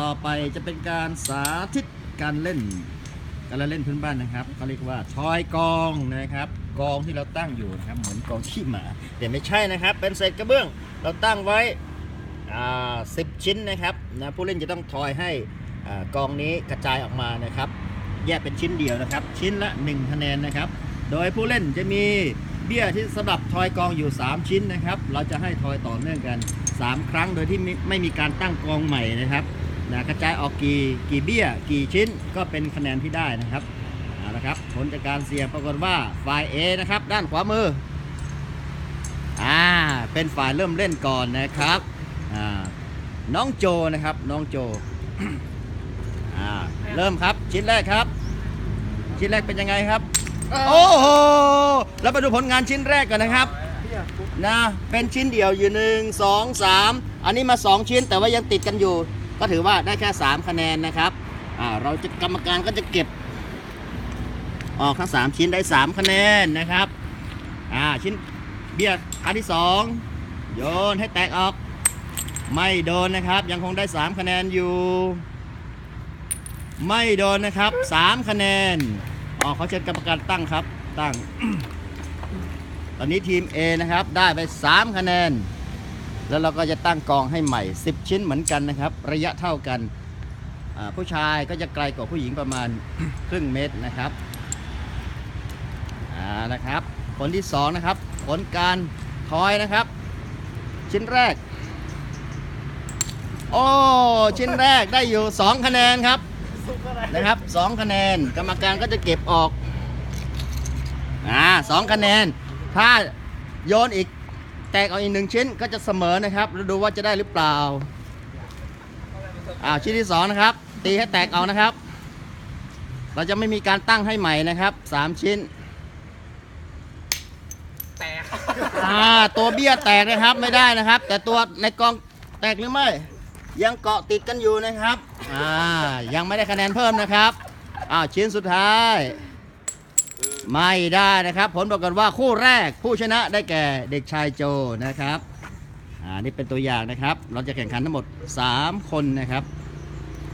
ต่อไปจะเป็นการสาธิตการเล่น การเล่นพื้นบ้านนะครับเขาเรียกว่าทอยกองนะครับ กองที่เราตั้งอยู่นะครับ เหมือนกองขี้หมา แต่ไม่ใช่นะครับ เป็นเศษกระเบื้อง เราตั้งไว้สิบชิ้นนะครับนะผู้เล่นจะต้องทอยให้อกองนี้กระจายออกมานะครับ แยกเป็นชิ้นเดียวนะครับ ชิ้นละ 1 คะแนนนะครับ โดยผู้เล่นจะมีเบี้ยที่สำหรับทอยกองอยู่ 3 ชิ้นนะครับ เราจะให้ทอยต่อเนื่องกัน 3 ครั้งโดยที่ไม่มีการตั้งกองใหม่นะครับ นะกระจายออกกี่กี่เบี้ย กี่ชิ้นก็เป็นคะแนนที่ได้นะครับเอาละครับผลจากการเสี่ยงปรากฏว่าฝ่าย A นะครับ ด้านขวามืออ่าเป็นฝ่ายเริ่มเล่นก่อนนะครับอ่าน้องโจนะครับน้องโจอ่าเริ่มครับชิ้นแรกครับ ชิ้นแรกเป็นยังไงครับ โอ้โหเราไปดูผลงานชิ้นแรกกันนะครับนะเป็นชิ้นเดียวอยู่หนึ่งสองสามอันนี้มา2ชิ้นแต่ว่ายังติดกันอยู่ ก็ถือว่าได้แค่ 3 คะแนนนะครับเราจะกรรมการก็จะเก็บ ออกทั้ง 3 ชิ้นได้ 3 คะแนนนะครับอ่าชิ้นเบียร์อันที่ 2 โยนให้แตกออก ไม่โดนนะครับ ยังคงได้ 3 คะแนนอยู่ ไม่โดนนะครับ 3 คะแนนอ๋อเขาเชิญกรรมการตั้งครับตั้ง ตอนนี้ทีม A นะครับ ได้ไป 3 คะแนน แล้วเราก็จะตั้งกองให้ใหม่ 10 ชิ้นเหมือนกันนะครับ ระยะเท่ากัน ผู้ชายก็จะไกลกว่าผู้หญิงประมาณครึ่งเมตรนะครับอ่านะครับผลที่2นะครับผลการทอยนะครับ ชิ้นแรก โอ้ชิ้นแรกได้อยู่ 2 คะแนนครับนะครับ 2 คะแนนกรรมการก็จะเก็บออกอ่าสองคะแนน ถ้าโยนอีก แตกออกอีกหนึ่งชิ้นก็จะเสมอนะครับเราดูว่าจะได้หรือเปล่าอ่าชิ้นที่สองนะครับ ตีให้แตกเอานะครับ เราจะไม่มีการตั้งให้ใหม่นะครับสามชิ้นแตกอ่าตัวเบี้ยแตกนะครับไม่ได้นะครับ แต่ตัวในกองแตกหรือไม่ ยังเกาะติดกันอยู่นะครับอ่ายังไม่ได้คะแนนเพิ่มนะครับอ้าวชิ้นสุดท้าย ไม่ได้นะครับ ผลปรากฏว่าคู่แรกผู้ชนะได้แก่เด็กชายโจนะครับอ่านี่เป็นตัวอย่างนะครับ เราจะแข่งขันทั้งหมด 3 คนนะครับ